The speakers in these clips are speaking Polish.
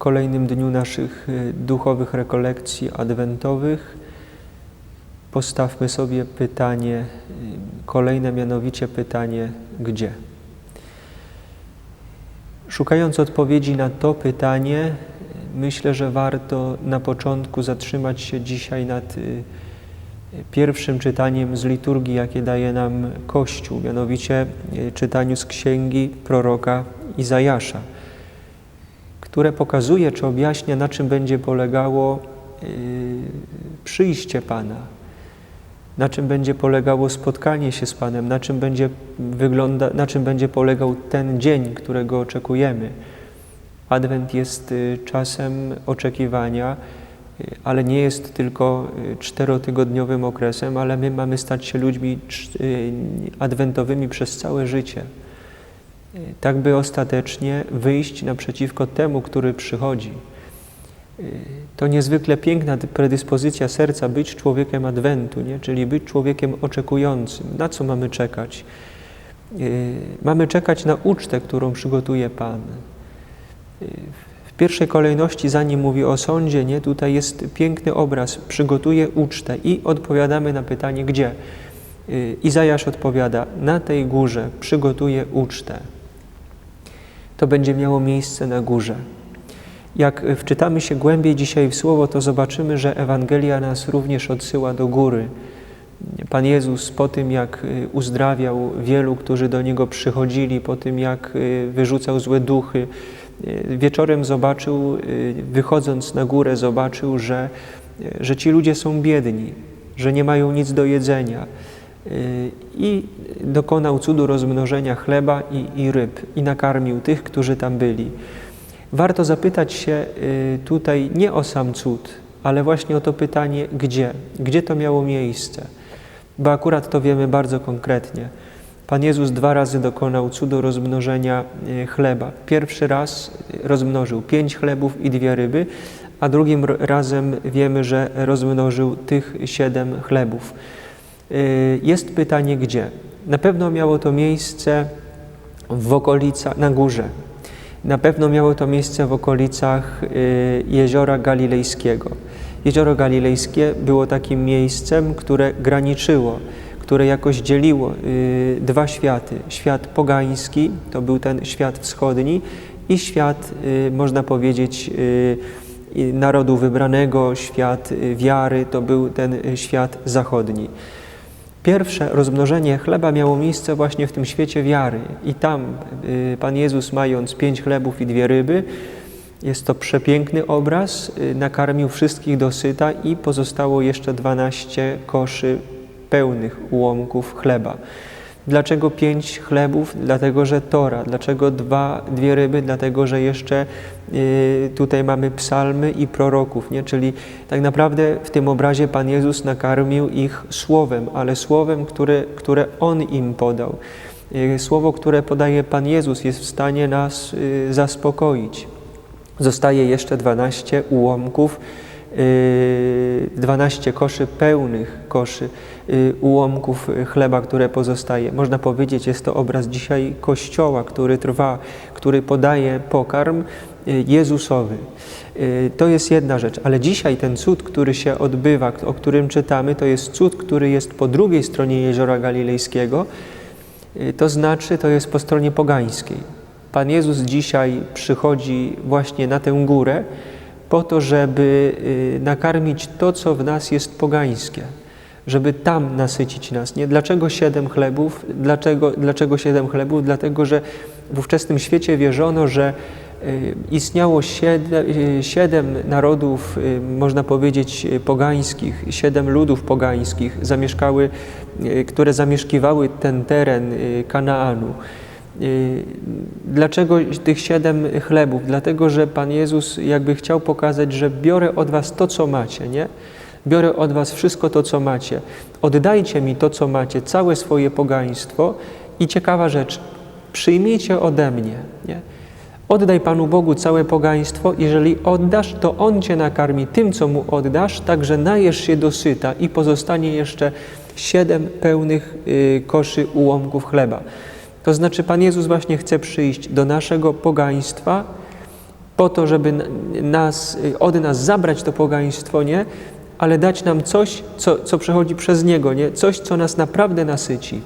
kolejnym dniu naszych y, duchowych rekolekcji adwentowych postawmy sobie pytanie, y, kolejne mianowicie pytanie, gdzie? Szukając odpowiedzi na to pytanie, myślę, że warto na początku zatrzymać się dzisiaj nad y, pierwszym czytaniem z liturgii, jakie daje nam Kościół, mianowicie czytaniu z księgi proroka Izajasza które pokazuje czy objaśnia, na czym będzie polegało yy, przyjście Pana, na czym będzie polegało spotkanie się z Panem, na czym będzie, wygląda, na czym będzie polegał ten dzień, którego oczekujemy. Adwent jest y, czasem oczekiwania, y, ale nie jest tylko y, czterotygodniowym okresem, ale my mamy stać się ludźmi adwentowymi przez całe życie tak by ostatecznie wyjść naprzeciwko temu, który przychodzi. To niezwykle piękna predyspozycja serca być człowiekiem Adwentu, nie? czyli być człowiekiem oczekującym. Na co mamy czekać? Mamy czekać na ucztę, którą przygotuje Pan. W pierwszej kolejności, zanim mówi o sądzie, nie? tutaj jest piękny obraz, przygotuje ucztę i odpowiadamy na pytanie, gdzie? Izajasz odpowiada, na tej górze przygotuje ucztę to będzie miało miejsce na górze. Jak wczytamy się głębiej dzisiaj w Słowo, to zobaczymy, że Ewangelia nas również odsyła do góry. Pan Jezus po tym, jak y, uzdrawiał wielu, którzy do Niego przychodzili, po tym, jak y, wyrzucał złe duchy, wieczorem zobaczył, wychodząc na górę, zobaczył, że, że ci ludzie są biedni, że nie mają nic do jedzenia, i dokonał cudu rozmnożenia chleba i, i ryb i nakarmił tych, którzy tam byli. Warto zapytać się y, tutaj nie o sam cud, ale właśnie o to pytanie, gdzie? Gdzie to miało miejsce? Bo akurat to wiemy bardzo konkretnie. Pan Jezus dwa razy dokonał cudu rozmnożenia y, chleba. Pierwszy raz rozmnożył pięć chlebów i dwie ryby, a drugim razem wiemy, że rozmnożył tych siedem chlebów. Y, jest pytanie gdzie. Na pewno miało to miejsce w okolicach, na górze. Na pewno miało to miejsce w okolicach y, jeziora Galilejskiego. Jezioro Galilejskie było takim miejscem, które graniczyło, które jakoś dzieliło y, dwa światy. Świat pogański, to był ten świat wschodni i świat, można powiedzieć, narodu wybranego, świat wiary, to był ten świat zachodni. Pierwsze rozmnożenie chleba miało miejsce właśnie w tym świecie wiary i tam y, Pan Jezus mając pięć chlebów i dwie ryby, jest to przepiękny obraz, y, nakarmił wszystkich dosyta i pozostało jeszcze dwanaście koszy pełnych ułomków chleba. Dlaczego pięć chlebów? Dlatego, że Tora. Dlaczego dwa, dwie ryby? Dlatego, że jeszcze y, tutaj mamy psalmy i proroków, nie? Czyli tak naprawdę w tym obrazie Pan Jezus nakarmił ich słowem, ale słowem, które, które On im podał. Y, słowo, które podaje Pan Jezus jest w stanie nas y, zaspokoić. Zostaje jeszcze dwanaście ułomków, 12 koszy pełnych koszy Y, ułomków chleba, które pozostaje. Można powiedzieć, jest to obraz dzisiaj Kościoła, który trwa, który podaje pokarm y, Jezusowy. Y, to jest jedna rzecz, ale dzisiaj ten cud, który się odbywa, o którym czytamy, to jest cud, który jest po drugiej stronie Jeziora Galilejskiego, to znaczy to jest po stronie pogańskiej. Pan Jezus dzisiaj przychodzi właśnie na tę górę po to, żeby nakarmić to, co w nas jest pogańskie żeby tam nasycić nas. Nie? Dlaczego siedem chlebów? Dlaczego, dlaczego siedem chlebów? Dlatego, że w ówczesnym świecie wierzono, że y, istniało siedem, y, siedem narodów, y, można powiedzieć, pogańskich, siedem ludów pogańskich, zamieszkały, które zamieszkiwały ten teren Kanaanu. Dlaczego tych siedem chlebów? Dlatego, że Pan Jezus jakby chciał pokazać, że biorę od was to, co macie, nie? Biorę od was wszystko to, co macie. Oddajcie mi to, co macie, całe swoje pogaństwo i ciekawa rzecz, przyjmijcie ode mnie. Nie? Oddaj Panu Bogu całe pogaństwo. Jeżeli oddasz, to On Cię nakarmi tym, co Mu oddasz, tak że najesz się dosyta i pozostanie jeszcze siedem pełnych y, koszy ułomków chleba. To znaczy Pan Jezus właśnie chce przyjść do naszego pogaństwa, po to, żeby nas, y, od nas zabrać to pogaństwo, nie? Ale dać nam coś, co, co przechodzi przez Niego, nie? Coś, co nas naprawdę nasyci.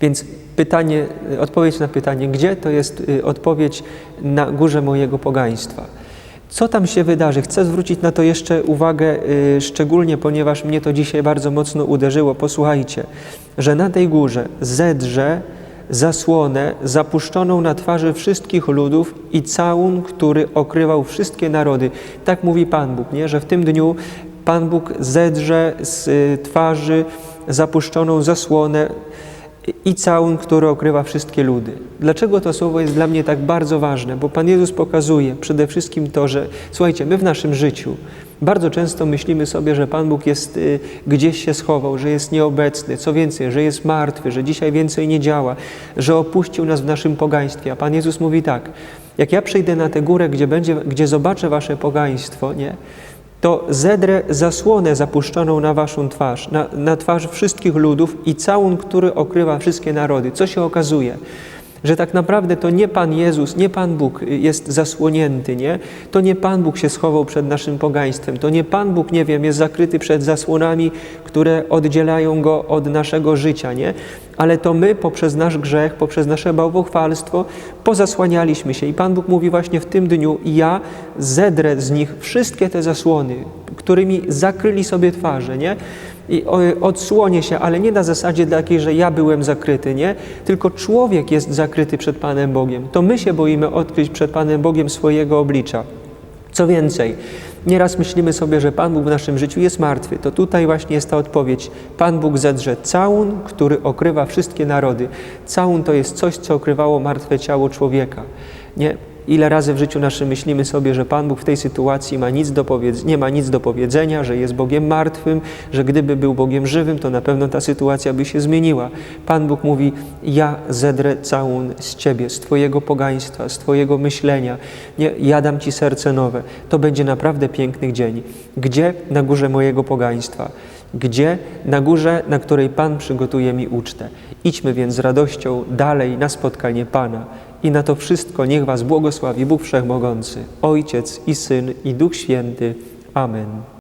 Więc pytanie, odpowiedź na pytanie, gdzie, to jest y, odpowiedź na górze mojego pogaństwa. Co tam się wydarzy? Chcę zwrócić na to jeszcze uwagę y, szczególnie, ponieważ mnie to dzisiaj bardzo mocno uderzyło. Posłuchajcie, że na tej górze zedrze zasłonę zapuszczoną na twarzy wszystkich ludów i całun, który okrywał wszystkie narody. Tak mówi Pan Bóg, nie? że w tym dniu Pan Bóg zedrze z y, twarzy zapuszczoną zasłonę i całun, który okrywa wszystkie ludy. Dlaczego to słowo jest dla mnie tak bardzo ważne? Bo Pan Jezus pokazuje przede wszystkim to, że słuchajcie, my w naszym życiu bardzo często myślimy sobie, że Pan Bóg jest y, gdzieś się schował, że jest nieobecny, co więcej, że jest martwy, że dzisiaj więcej nie działa, że opuścił nas w naszym pogaństwie. A Pan Jezus mówi tak: jak ja przyjdę na tę górę, gdzie, będzie, gdzie zobaczę wasze pogaństwo, nie? To zedrę zasłonę zapuszczoną na waszą twarz, na, na twarz wszystkich ludów i całun, który okrywa wszystkie narody. Co się okazuje? Że tak naprawdę to nie Pan Jezus, nie Pan Bóg jest zasłonięty, nie? To nie Pan Bóg się schował przed naszym pogaństwem, to nie Pan Bóg, nie wiem, jest zakryty przed zasłonami, które oddzielają Go od naszego życia, nie? Ale to my poprzez nasz grzech, poprzez nasze bałwochwalstwo pozasłanialiśmy się i Pan Bóg mówi właśnie w tym dniu ja zedrę z nich wszystkie te zasłony, którymi zakryli sobie twarze, nie? I odsłonię się, ale nie na zasadzie takiej, że ja byłem zakryty, nie? Tylko człowiek jest zakryty przed Panem Bogiem. To my się boimy odkryć przed Panem Bogiem swojego oblicza. Co więcej, nieraz myślimy sobie, że Pan Bóg w naszym życiu jest martwy. To tutaj właśnie jest ta odpowiedź. Pan Bóg zedrze całun, który okrywa wszystkie narody. Całun to jest coś, co okrywało martwe ciało człowieka. Nie? Ile razy w życiu naszym myślimy sobie, że Pan Bóg w tej sytuacji ma nic do nie ma nic do powiedzenia, że jest Bogiem martwym, że gdyby był Bogiem żywym, to na pewno ta sytuacja by się zmieniła. Pan Bóg mówi: Ja zedrę całun z ciebie, z twojego pogaństwa, z twojego myślenia. Nie, ja dam ci serce nowe. To będzie naprawdę piękny dzień. Gdzie? Na górze mojego pogaństwa. Gdzie? Na górze, na której Pan przygotuje mi ucztę. Idźmy więc z radością dalej na spotkanie Pana. I na to wszystko niech Was błogosławi Bóg Wszechmogący, Ojciec i Syn i Duch Święty. Amen.